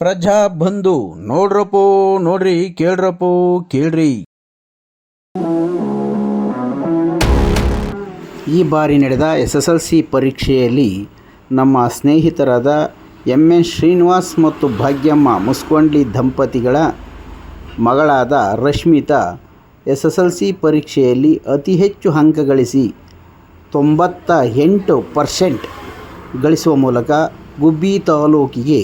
ಪ್ರಜಾ ಬಂಧು, ನೋಡ್ರಪ್ಪೋ, ನೋಡ್ರಿ, ಕೇಳ್ರಪ್ಪೋ, ಕೇಳ್ರಿ. ಈ ಬಾರಿ ನಡೆದ ಎಸ್ ಎಸ್ ಎಲ್ ಸಿ ಪರೀಕ್ಷೆಯಲ್ಲಿ ನಮ್ಮ ಸ್ನೇಹಿತರಾದ ಎಂ ಎನ್ ಶ್ರೀನಿವಾಸ್ ಮತ್ತು ಭಾಗ್ಯಮ್ಮ ಮುಸ್ಕೊಂಡ್ಲಿ ದಂಪತಿಗಳ ಮಗಳಾದ Rashmita S S L C ಪರೀಕ್ಷೆಯಲ್ಲಿ ಅತಿ ಹೆಚ್ಚು ಅಂಕ ಗಳಿಸಿ ತೊಂಬತ್ತ ಎಂಟು ಪರ್ಸೆಂಟ್ ಗಳಿಸುವ ಮೂಲಕ ಗುಬ್ಬಿ ತಾಲೂಕಿಗೆ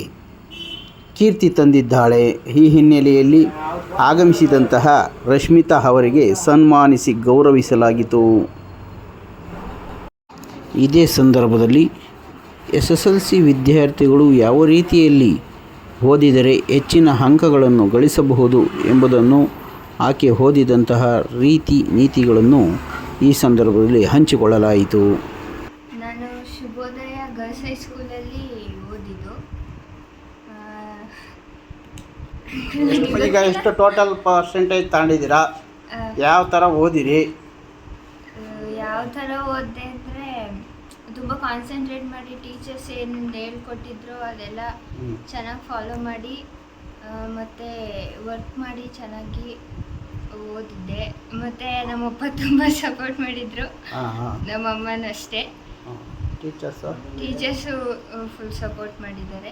ಕೀರ್ತಿ ತಂದಿದ್ದಾಳೆ. ಈ ಹಿನ್ನೆಲೆಯಲ್ಲಿ ಆಗಮಿಸಿದಂತಹ ರಶ್ಮಿತಾ ಅವರಿಗೆ ಸನ್ಮಾನಿಸಿ ಗೌರವಿಸಲಾಯಿತು ಇದೇ ಸಂದರ್ಭದಲ್ಲಿ ಎಸ್ ಎಸ್ ಎಲ್ ಸಿ ವಿದ್ಯಾರ್ಥಿಗಳು ಯಾವ ರೀತಿಯಲ್ಲಿ ಓದಿದರೆ ಹೆಚ್ಚಿನ ಅಂಕಗಳನ್ನು ಗಳಿಸಬಹುದು ಎಂಬುದನ್ನು ಆಕೆ ಓದಿದಂತಹ ರೀತಿ ನೀತಿಗಳನ್ನು ಈ ಸಂದರ್ಭದಲ್ಲಿ ಹಂಚಿಕೊಳ್ಳಲಾಯಿತು. ನಾನು ಶುಭೋದಯ ಗರ್ಲ್ಸ್ ಹೈಸ್ಕೂಲಲ್ಲಿ ಓದಿದ್ದು ಆ, ಈಗ ಎಷ್ಟು ಟೋಟಲ್ ಪರ್ಸೆಂಟೇಜ್ ತಗೊಂಡಿದ್ದೀರಾ? ಯಾವ ಥರ ಓದಿರಿ? ಯಾವ ಥರ ಓದಿದೆ ಅಂದರೆ ತುಂಬ ಕಾನ್ಸಂಟ್ರೇಟ್ ಮಾಡಿ ಟೀಚರ್ಸ್ ಏನು ಹೇಳ್ಕೊಟ್ಟಿದ್ರು ಅದೆಲ್ಲ ಚೆನ್ನಾಗಿ ಫಾಲೋ ಮಾಡಿ ಮತ್ತು ವರ್ಕ್ ಮಾಡಿ ಚೆನ್ನಾಗಿ ಓದಿದ್ದೆ. ಮತ್ತು ನಮ್ಮಪ್ಪ ತುಂಬ ಸಪೋರ್ಟ್ ಮಾಡಿದರು. ನಮ್ಮ ಅಮ್ಮನಷ್ಟೇ ನಮ್ಮಮ್ಮನೂ ಅಷ್ಟೇ ಟೀಚರ್ಸು ಟೀಚರ್ಸು ಫುಲ್ ಸಪೋರ್ಟ್ ಮಾಡಿದ್ದಾರೆ.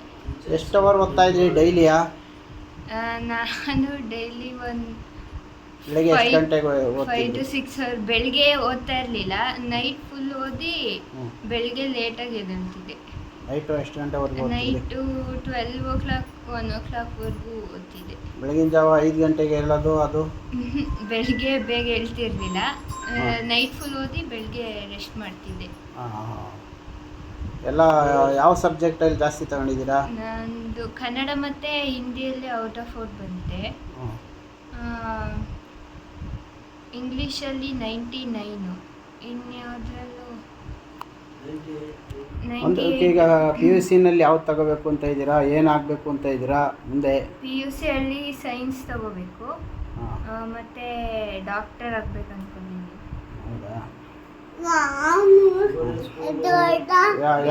ಎಷ್ಟು ಅವರ್ ಓದ್ತಾ ಇದ್ರಿ ಡೈಲಿಯಾ? ನಾನು ಡೈಲಿ ಒಂದು ಬೆಳಗ್ಗೆ ಎಷ್ಟು ಗಂಟೆಗೆ ಫೈವ್ ಟು ಸಿಕ್ಸ್ ಅವರ್ ಬೆಳಿಗ್ಗೆ ಓದ್ತಾ ಇರಲಿಲ್ಲ ನೈಟ್ ಫುಲ್ ಓದಿ ಹ್ಮ್. ಬೆಳಿಗ್ಗೆ ಲೇಟಾಗಿ ಎದ್ದೇಳ್ತಿದ್ದೆ ನೈಟು ಎಷ್ಟು ಗಂಟೆವರೆಗೂ ಓದ್ತಿದ್ರಿ night twelve o'clock one ಓ ಕ್ಲಾಕ್ವರೆಗೂ ಓದ್ತಿದ್ದೆ. ಬೆಳಗಿನ ಜಾವ ಐದು ಗಂಟೆಗೆ ಹೇಳೋದು ಅದು? ಬೆಳಿಗ್ಗೆ ಬೇಗ ಹೇಳ್ತಿರ್ಲಿಲ್ಲ ಹಾ. ನೈಟ್ ಫುಲ್ ಓದಿ ಬೆಳಿಗ್ಗೆ ರೆಸ್ಟ್ ಮಾಡ್ತಿದ್ದೆ. ಎಲ್ಲ ಯಾವ ಸಬ್ಜೆಕ್ಟಲ್ಲಿ ಜಾಸ್ತಿ ತಗೊಂಡಿದ್ದೀರಾ? ನಂದು ಕನ್ನಡ ಮತ್ತೆ ಹಿಂದಿಯಲ್ಲಿ ಔಟ್ ಆಫ್ ಔಟ್ ಬಂದಿದೆ. ಇಂಗ್ಲೀಷಲ್ಲಿ ನೈಂಟಿ ನೈನು ಇನ್ಯಾವುದ್ರಲ್ಲೂ ಒಂದು ಈಗ ಪಿ ಯು ಸಿನಲ್ಲಿ ಯಾವ್ದು ತಗೋಬೇಕು ಅಂತ ಇದ್ದೀರಾ? ಏನಾಗಬೇಕು ಅಂತ ಇದ್ದೀರಾ? ಮುಂದೆ? ಪಿ ಯು ಸಿಯಲ್ಲಿ ಸೈನ್ಸ್ ತಗೋಬೇಕು. ಮತ್ತೆ ಡಾಕ್ಟರ್ ಆಗ್ಬೇಕು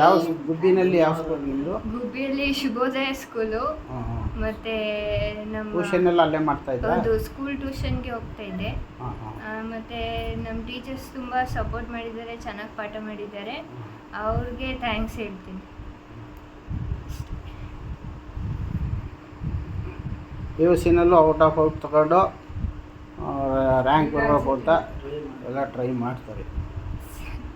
ಯಾವ ಗುಬ್ಬಿನಲ್ಲಿ ಯಾವ ಸ್ಕೂಲ್ ನಿಮ್ದು? ಗುಬ್ಬಿಯಲ್ಲಿ ಶುಭೋದಯ ಸ್ಕೂಲು ಮತ್ತೆ ನಮ್ಮ ಟ್ಯೂಷನ್ ಎಲ್ಲ ಅಲ್ಲೇ ಮಾಡ್ತಾ ಇದ್ದೆ ಒಂದು ಸ್ಕೂಲ್ ಟ್ಯೂಷನ್ಗೆ ಹೋಗ್ತಾ ಇದ್ದೆ ಮತ್ತೆ ನಮ್ಮ ಟೀಚರ್ಸ್ ತುಂಬ ಸಪೋರ್ಟ್ ಮಾಡಿದ್ದಾರೆ ಚೆನ್ನಾಗಿ ಪಾಠ ಮಾಡಿದ್ದಾರೆ. ಅವ್ರಿಗೆ ಥ್ಯಾಂಕ್ಸ್ ಹೇಳ್ತೀನಿ. ಪಿ ಯು ಸಿನಲ್ಲೂ ಔಟ್ ಆಫ್ ಔಟ್ ತಗೊಂಡು ರ್ಯಾಂಕ್ ಬರಬೇಕು ಅಂತ ಎಲ್ಲ ಟ್ರೈ ಮಾಡ್ತಾರೆ.